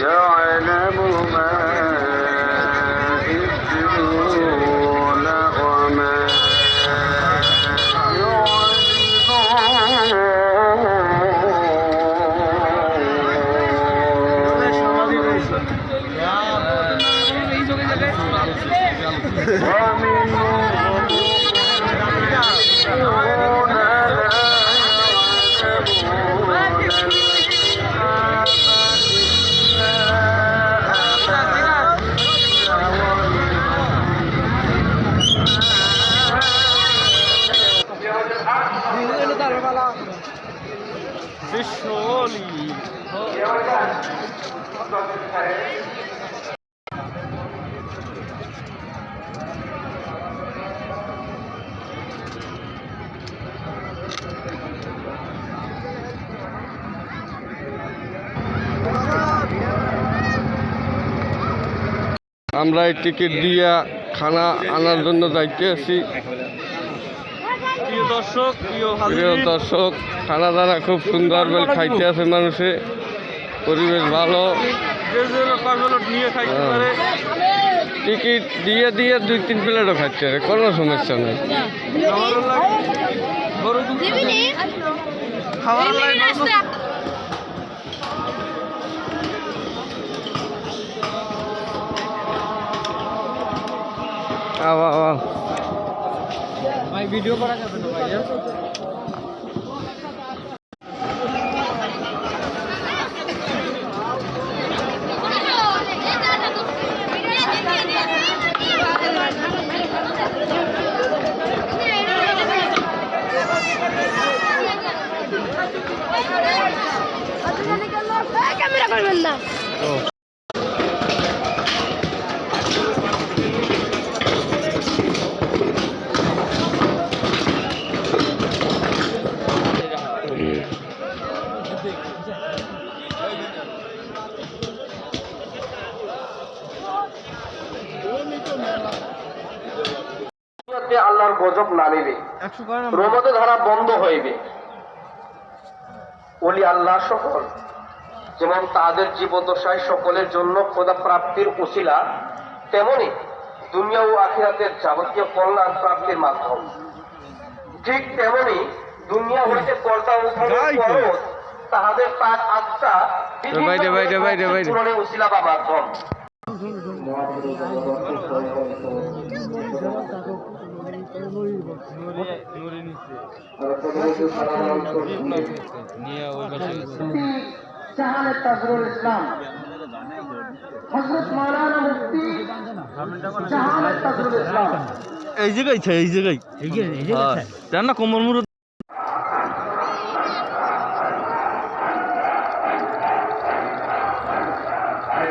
يعلم ما আমরা এই টিকিট দিয়া খানা আনার জন্য যাইতে আছি প্রিয় দর্শক খানা দানা খুব সুন্দর বলে খাইতে আছে মানুষে। পরিবেশ ভালো। খাইতে হ্যাঁ। টিকিট দিয়ে দিয়ে দুই তিন প্লেটও খাচ্ছে কোনো সমস্যা নেই। আওয়া আওয়া ভাই ভিডিও করা যাবে না ভাই ক্যামেরা করবেন না। আল্লাহর গজব নামিবে করে ধারা বন্ধ হইবে। ওলি আল্লাহ সকল যেমন তাদের জীবদশায় সকলের জন্য খোদা প্রাপ্তির উসিলা তেমনি দুনিয়া ও আখিরাতের যাবতীয় কল্যাণ প্রাপ্তির মাধ্যম। ঠিক তেমনি দুনিয়া হইতে কর্তা উঠানোর পরও তাহাদের পাক আত্মা উসিলা বা মাধ্যম। জাহানের তাজরুল ইসলাম হজরত মাওলানা মুফতি জাহানের তাজরুল ইসলাম এই জায়গায় এই জায়গায় হ্যাঁ। কোমর মুড়ো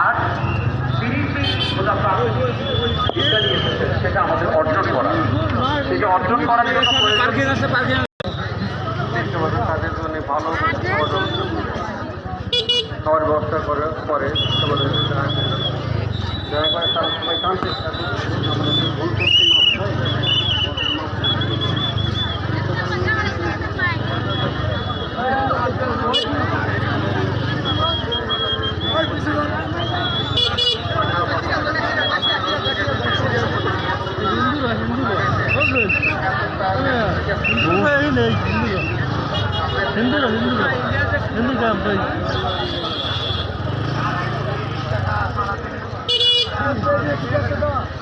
আর তিরিশে প্রাপ্তি নিয়ে এসেছে সেটা আমাদের অর্জন করা সেটা অর্জন করার জন্য প্রয়োজন তাদের জন্য ভালো খাওয়ার ব্যবস্থা করে পরে তোমাদের দয়া করে তার সময় করুন ভুল করতে হিন্দুরা হিন্দুরা হিন্দু গ্রাম ভাই ধন্যবাদ আমাদের